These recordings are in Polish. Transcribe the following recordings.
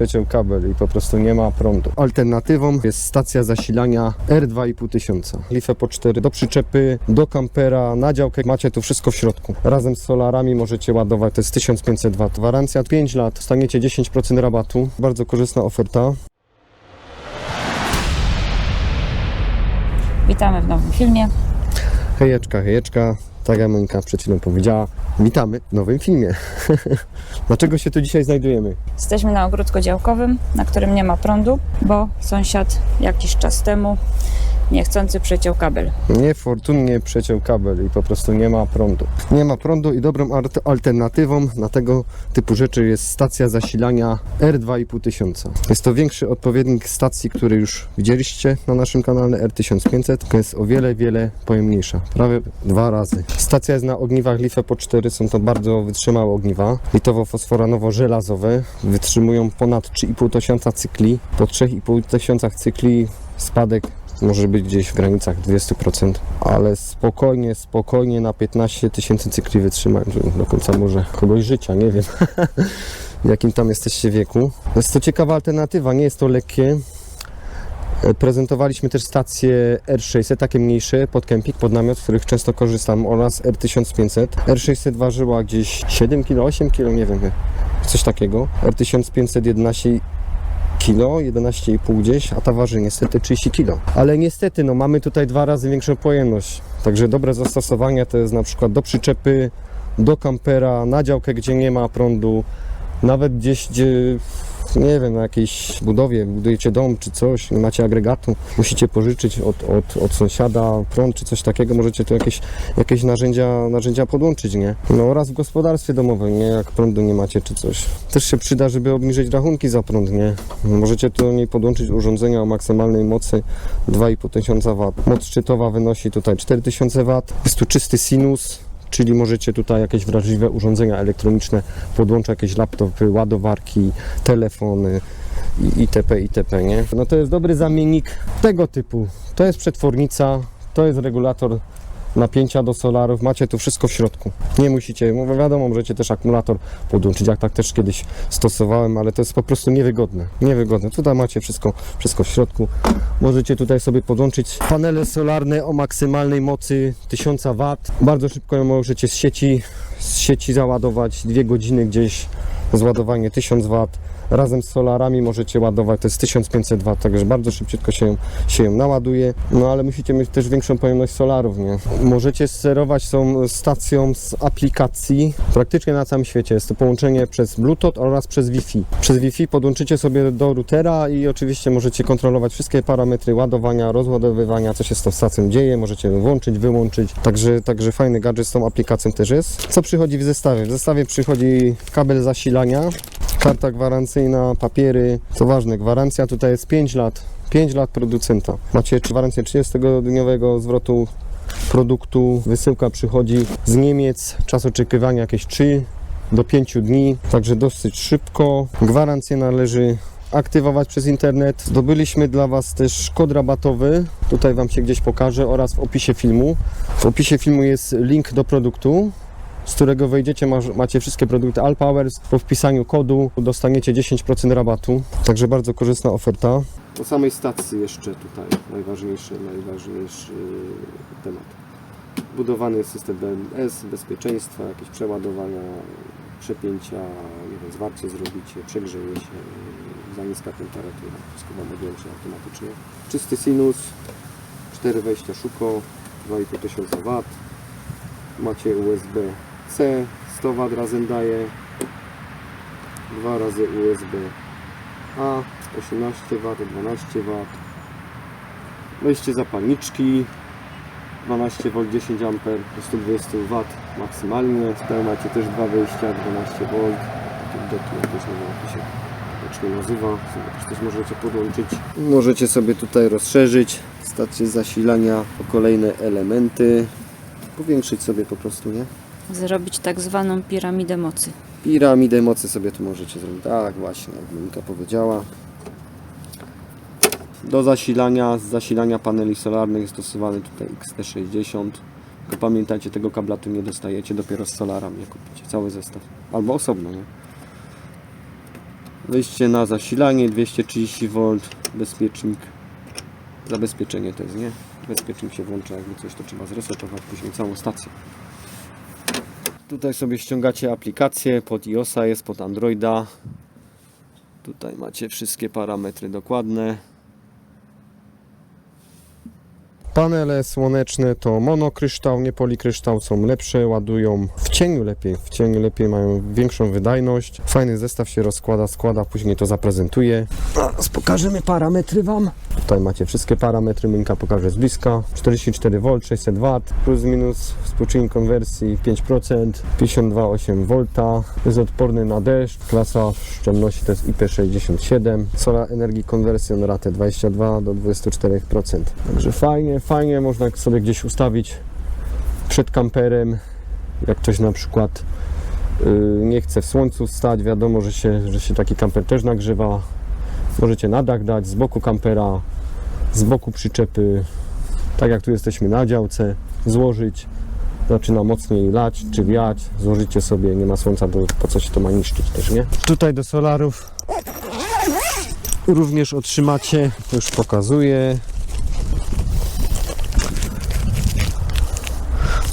przeciął kabel i po prostu nie ma prądu. Alternatywą jest stacja zasilania R2500. Lifę po 4 do przyczepy, do kampera, na działkę. Macie tu wszystko w środku. Razem z solarami możecie ładować, to jest 1500 W. Gwarancja 5 lat, staniecie 10% rabatu. Bardzo korzystna oferta. Witamy w nowym filmie. Hejeczka, hejeczka. Tak jak Monika przed chwilą powiedziała, witamy w nowym filmie. Dlaczego się tu dzisiaj znajdujemy? Jesteśmy na ogródku działkowym, na którym nie ma prądu, bo sąsiad jakiś czas temu niechcący przeciął kabel. Niefortunnie przeciął kabel i po prostu nie ma prądu. Nie ma prądu i dobrą alternatywą na tego typu rzeczy jest stacja zasilania R2500. Jest to większy odpowiednik stacji, który już widzieliście na naszym kanale R1500, tylko jest o wiele, wiele pojemniejsza. Prawie dwa razy. Stacja jest na ogniwach Life po 4, są to bardzo wytrzymałe ogniwa. Litowo-fosforanowo-żelazowe. Wytrzymują ponad 3,5 tysiąca cykli. Po 3,5 tysiącach cykli spadek może być gdzieś w granicach 20%, ale spokojnie, spokojnie na 15 tysięcy cykli wytrzymać do końca może kogoś życia, nie wiem w jakim tam jesteście wieku. Jest to ciekawa alternatywa, nie jest to lekkie. E, Prezentowaliśmy też stacje R600, takie mniejsze, pod kemping, pod namiot, z których często korzystam, oraz R1500. R600 ważyła gdzieś 7 kg, 8 kg, nie wiem, coś takiego. R1500 11 kilo, 11,5 gdzieś, a ta waży niestety 30 kilo. Ale niestety, no mamy tutaj dwa razy większą pojemność. Także dobre zastosowania to jest na przykład do przyczepy, do kampera, na działkę, gdzie nie ma prądu, nawet gdzieś, gdzie nie wiem, na jakiejś budowie, budujecie dom czy coś, nie macie agregatu, musicie pożyczyć od, od, od sąsiada prąd czy coś takiego, możecie tu jakieś, jakieś narzędzia, narzędzia podłączyć, nie? No oraz w gospodarstwie domowym, nie? Jak prądu nie macie czy coś. Też się przyda, żeby obniżyć rachunki za prąd, nie? Możecie tu niej podłączyć urządzenia o maksymalnej mocy 2,5 tysiąca W. Moc szczytowa wynosi tutaj 4000 W. Jest tu czysty sinus, czyli możecie tutaj jakieś wrażliwe urządzenia elektroniczne podłączyć, jakieś laptopy, ładowarki, telefony itp. itp. Nie? No to jest dobry zamiennik tego typu. To jest przetwornica, to jest regulator napięcia do solarów, macie tu wszystko w środku. Nie musicie, no wiadomo, możecie też akumulator podłączyć, jak tak też kiedyś stosowałem, ale to jest po prostu niewygodne. Niewygodne. Tutaj macie wszystko, wszystko w środku. Możecie tutaj sobie podłączyć panele solarne o maksymalnej mocy 1000 W. Bardzo szybko ją możecie z sieci, z sieci załadować, dwie godziny gdzieś zładowanie 1000 W. Razem z solarami możecie ładować, to jest 1500 W, także bardzo szybciutko się, się ją naładuje. No ale musicie mieć też większą pojemność solarów, nie? Możecie sterować tą stacją z aplikacji praktycznie na całym świecie. Jest to połączenie przez Bluetooth oraz przez Wi-Fi. Przez Wi-Fi podłączycie sobie do routera i oczywiście możecie kontrolować wszystkie parametry ładowania, rozładowywania, co się z tą stacją dzieje. Możecie włączyć, wyłączyć. Także, także fajny gadżet z tą aplikacją też jest. Co przychodzi w zestawie? W zestawie przychodzi kabel zasilania, karta gwarancyjna, papiery. Co ważne, gwarancja tutaj jest 5 lat. 5 lat producenta. Macie gwarancję 30-dniowego zwrotu produktu. Wysyłka przychodzi z Niemiec. Czas oczekiwania jakieś 3 do 5 dni, także dosyć szybko. Gwarancję należy aktywować przez internet. Zdobyliśmy dla Was też kod rabatowy. Tutaj Wam się gdzieś pokażę oraz w opisie filmu. W opisie filmu jest link do produktu z którego wejdziecie, macie wszystkie produkty Alpowers. Po wpisaniu kodu dostaniecie 10% rabatu. Także bardzo korzystna oferta. O samej stacji jeszcze tutaj najważniejszy, najważniejszy temat. Budowany jest system BMS, bezpieczeństwa, jakieś przeładowania, przepięcia, nie wiem, zwarcie zrobicie, przegrzeje się, za niska temperatura, wszystko Wam automatycznie. Czysty sinus, 4 wejścia szuko, 2,5 tysiąca W. Macie USB-C, 100 W razem daje, 2 razy USB-A, 18 W, 12 W. Wejście zapalniczki, 12 V 10 A do 120 W maksymalnie. Tutaj macie też dwa wejścia 12 V. Jak to się nazywa. Sobie też możecie podłączyć. Możecie sobie tutaj rozszerzyć stację zasilania o kolejne elementy. Powiększyć sobie po prostu, nie? Zrobić tak zwaną piramidę mocy. Piramidę mocy sobie tu możecie zrobić. Tak właśnie, jak Monika powiedziała. Do zasilania, z zasilania paneli solarnych jest stosowany tutaj XT60. Tylko pamiętajcie, tego kabla tu nie dostajecie, dopiero z solarami kupicie. Cały zestaw. Albo osobno, nie? Wyjście na zasilanie 230V, bezpiecznik. Zabezpieczenie to jest, nie? Bezpiecznik się włącza, jakby coś to trzeba zresetować później całą stację. Tutaj sobie ściągacie aplikację pod iOSa, jest pod Androida. Tutaj macie wszystkie parametry dokładne. Panele słoneczne to monokryształ, nie polikryształ, są lepsze, ładują w cieniu lepiej, w cieniu lepiej mają większą wydajność. Fajny zestaw się rozkłada, składa, później to zaprezentuję. Teraz pokażemy parametry Wam. Tutaj macie wszystkie parametry, Minka pokaże z bliska. 44V, 600W, plus minus współczynnik konwersji 5%, 52,8 V, jest odporny na deszcz, klasa szczelności to jest IP67, solar energii konwersją ratę 22 do 24%. Także fajnie, fajnie można sobie gdzieś ustawić przed kamperem, jak ktoś na przykład yy, nie chce w słońcu stać, wiadomo, że się, że się taki kamper też nagrzewa. Możecie na dach dać, z boku kampera, z boku przyczepy, tak jak tu jesteśmy na działce, złożyć. Zaczyna mocniej lać czy wiać, złożycie sobie, nie ma słońca, bo po co się to ma niszczyć też, nie? Tutaj do solarów również otrzymacie, już pokazuję.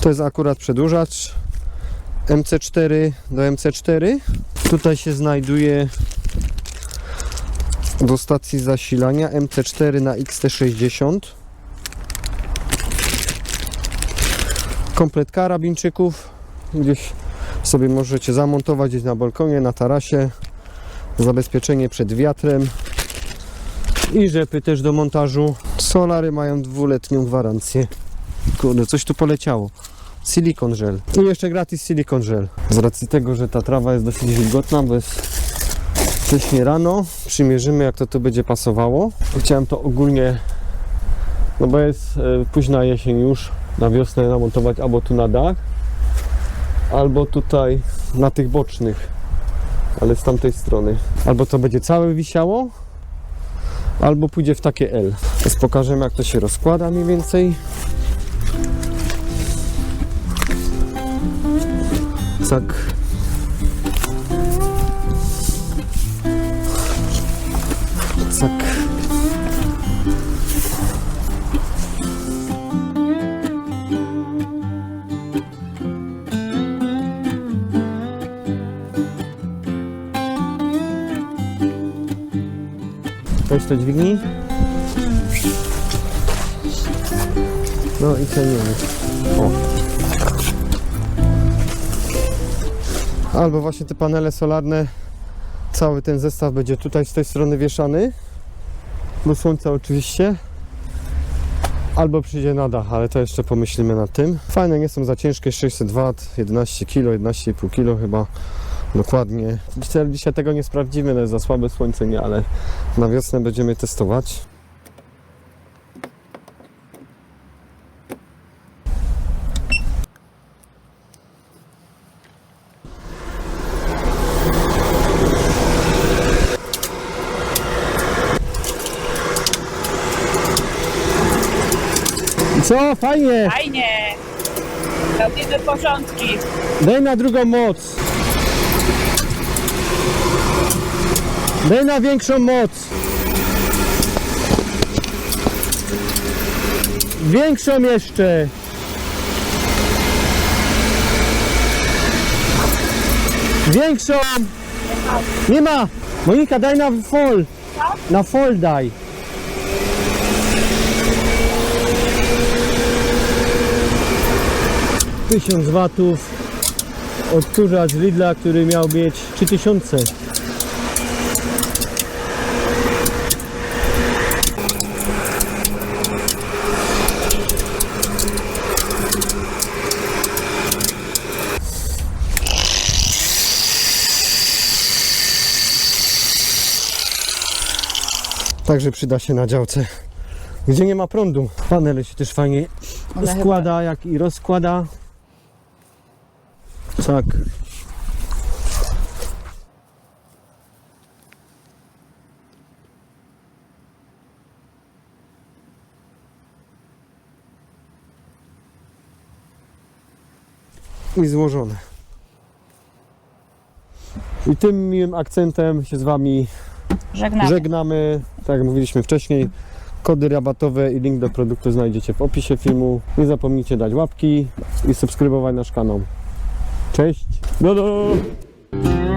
To jest akurat przedłużacz MC4 do MC4. Tutaj się znajduje do stacji zasilania MC4 na XT60. Komplet karabinczyków. Gdzieś sobie możecie zamontować gdzieś na balkonie, na tarasie. Zabezpieczenie przed wiatrem. I rzepy też do montażu. Solary mają dwuletnią gwarancję. Kurde, coś tu poleciało. Silikon żel. I jeszcze gratis silikon żel. Z racji tego, że ta trawa jest dosyć wilgotna, bo jest wcześnie rano, przymierzymy jak to tu będzie pasowało. Chciałem to ogólnie, no bo jest e, późna jesień już, na wiosnę namontować albo tu na dach, albo tutaj na tych bocznych, ale z tamtej strony. Albo to będzie całe wisiało, albo pójdzie w takie L. Teraz pokażemy jak to się rozkłada mniej więcej. Tak. Cak. Weź to dźwignij. No i cenimy. O. Albo właśnie te panele solarne, cały ten zestaw będzie tutaj z tej strony wieszany. Do słońca oczywiście. Albo przyjdzie na dach, ale to jeszcze pomyślimy nad tym. Fajne, nie są za ciężkie, 600 W, 11 kg, 11,5 kg chyba dokładnie. Dzisiaj, dzisiaj tego nie sprawdzimy, no jest za słabe słońce, nie, ale na wiosnę będziemy testować. I Co? Fajnie! Fajnie! Robimy porządki. Daj na drugą moc. Daj na większą moc. Większą jeszcze. Większą. Nie ma. Monika, daj na fol. Na fol daj. Tysiąc watów. Odkurzacz Lidla, który miał mieć 3000. Także przyda się na działce, gdzie nie ma prądu. Panele się też fajnie One składa, jak i rozkłada. Tak. I złożone. I tym miłym akcentem się z Wami Żegnamy. żegnamy. Tak jak mówiliśmy wcześniej, kody rabatowe i link do produktu znajdziecie w opisie filmu. Nie zapomnijcie dać łapki i subskrybować nasz kanał. Cześć! Do, do.